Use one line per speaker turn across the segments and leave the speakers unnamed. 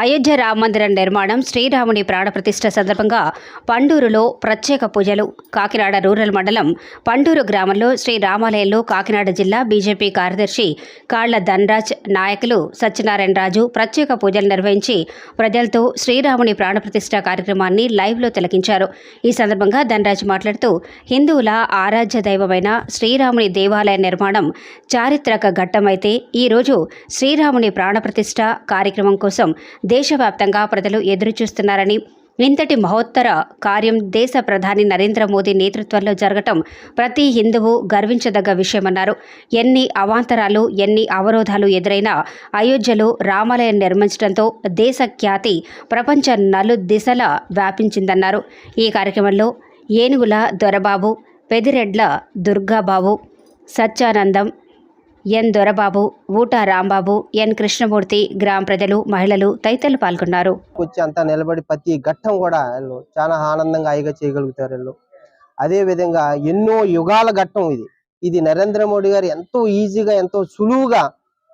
అయోధ్య రామ మందిరం నిర్మాణం శ్రీరాముని ప్రాణప్రతిష్ఠ సందర్భంగా పండూరులో ప్రత్యేక పూజలు. కాకినాడ రూరల్ మండలం పండూరు గ్రామంలో శ్రీ రామాలయంలో కాకినాడ జిల్లా బీజేపీ కార్యదర్శి కాళ్ళ ధనరాజ్ నాయకులు సత్యనారాయణ రాజు ప్రత్యేక పూజలు నిర్వహించి ప్రజలతో శ్రీరాముని ప్రాణప్రతిష్ఠ కార్యక్రమాన్ని లైవ్లో తిలకించారు. ఈ సందర్భంగా ధనరాజ్ మాట్లాడుతూ హిందువుల ఆరాధ్య దైవమైన శ్రీరాముని దేవాలయ నిర్మాణం చారిత్రక ఘట్టమైతే ఈరోజు శ్రీరాముని ప్రాణప్రతిష్ఠ కార్యక్రమం కోసం దేశవ్యాప్తంగా ప్రజలు ఎదురుచూస్తున్నారని ఇంతటి మహోత్తర కార్యం దేశ ప్రధాని నరేంద్ర మోదీ నేతృత్వంలో జరగటం ప్రతి హిందువు గర్వించదగ్గ విషయమన్నారు. ఎన్ని అవాంతరాలు ఎన్ని అవరోధాలు ఎదురైనా అయోధ్యలో రామాలయం నిర్మించడంతో దేశ ఖ్యాతి ప్రపంచ నలు దిశలా వ్యాపించిందన్నారు. ఈ కార్యక్రమంలో ఏనుగుల దొరబాబు పెదిరెడ్ల దుర్గాబాబు సత్యానందం ఎన్ దొరబాబు ఊట రాంబాబు ఎన్ కృష్ణమూర్తి గ్రామ ప్రజలు మహిళలు తదితరులు పాల్గొన్నారు.
వచ్చి అంతా నిలబడి ప్రతి ఘట్టం కూడా వీళ్ళు చాలా ఆనందంగా హాయిగా చేయగలుగుతారు వీళ్ళు. అదే విధంగా ఎన్నో యుగాల ఘట్టం ఇది. ఇది నరేంద్ర మోడీ గారు ఎంతో ఈజీగా ఎంతో సులువుగా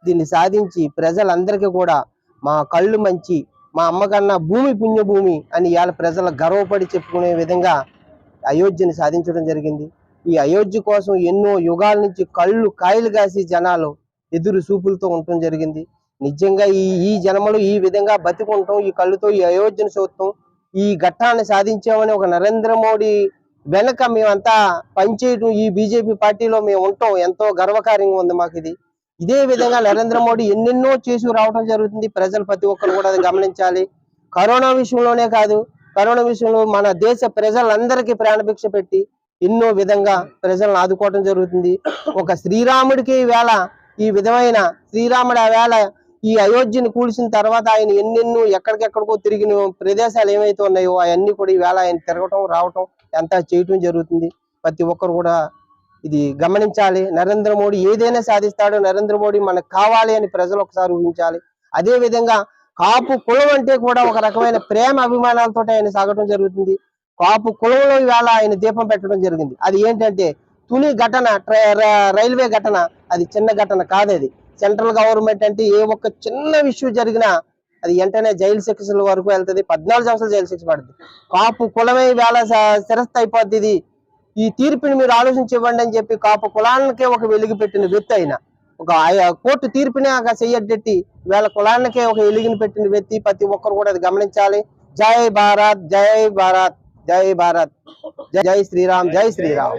దీన్ని సాధించి ప్రజలందరికీ కూడా మా కళ్ళు మంచి మా అమ్మకన్నా భూమి పుణ్యభూమి అని ఇవాళ ప్రజలు గర్వపడి చెప్పుకునే విధంగా అయోధ్యని సాధించడం జరిగింది. ఈ అయోధ్య కోసం ఎన్నో యుగాల నుంచి కళ్ళు కాయలు కాసి జనాలు ఎదురు చూపులతో ఉండటం జరిగింది. నిజంగా ఈ ఈ జన్మలో ఈ విధంగా బతికుంటాం ఈ కళ్ళుతో ఈ అయోధ్యను చూస్తాం ఈ ఘట్టాన్ని సాధించామని ఒక నరేంద్ర మోడీ వెనక మేమంతా పనిచేయటం ఈ బీజేపీ పార్టీలో మేము ఉంటాం. ఎంతో గర్వకార్యంగా ఉంది మాకు ఇది ఇదే విధంగా నరేంద్ర మోడీ ఎన్నెన్నో చేసి రావడం జరుగుతుంది. ప్రజలు ప్రతి ఒక్కరు కూడా అది గమనించాలి. కరోనా విషయంలోనే కాదు కరోనా విషయంలో మన దేశ ప్రజలందరికీ ప్రాణభిక్ష పెట్టి ఎన్నో విధంగా ప్రజలను ఆదుకోవటం జరుగుతుంది. ఒక శ్రీరాముడికి వేళ ఈ విధమైన శ్రీరాముడు ఆ వేళ ఈ అయోధ్యను కూల్చిన తర్వాత ఆయన ఎన్నెన్నో ఎక్కడికెక్కడికో తిరిగిన ప్రదేశాలు ఏమైతే ఉన్నాయో అవన్నీ కూడా ఈ వేళ ఆయన తిరగటం రావటం అంతా చేయటం జరుగుతుంది. ప్రతి ఒక్కరు కూడా ఇది గమనించాలి. నరేంద్ర మోడీ ఏదైనా సాధిస్తాడో నరేంద్ర మోడీ మనకు కావాలి అని ప్రజలు ఒకసారి ఊహించాలి. అదే విధంగా కాపు కులం అంటే కూడా ఒక రకమైన ప్రేమ అభిమానాలతో ఆయన సాగటం జరుగుతుంది. కాపు కులంలో ఇవాళ ఆయన దీపం పెట్టడం జరిగింది. అది ఏంటంటే తుని ఘటన ట్రై- రైల్వే ఘటన అది చిన్న ఘటన కాదు అది సెంట్రల్ గవర్నమెంట్ అంటే ఏ ఒక్క చిన్న విషయం జరిగినా అది వెంటనే జైలు శిక్షల వరకు వెళ్తుంది పద్నాలుగు సంవత్సరాలు జైలు శిక్ష పడుతుంది కాపు కులమే వేళ శిరస్థ అయిపోద్ది ఇది. ఈ తీర్పుని మీరు ఆలోచించి ఇవ్వండి అని చెప్పి కాపు కులానికే ఒక వెలుగు పెట్టిన వ్యక్తి అయిన ఒక కోర్టు తీర్పునే ఆ చెయ్యడ్డెట్టి వేళ కులానికే ఒక వెలుగుని పెట్టిన వ్యక్తి ప్రతి ఒక్కరు కూడా అది గమనించాలి. జై భారత్ జై భారత్. జై భారత్ జై శ్రీరామ్ జై శ్రీరామ్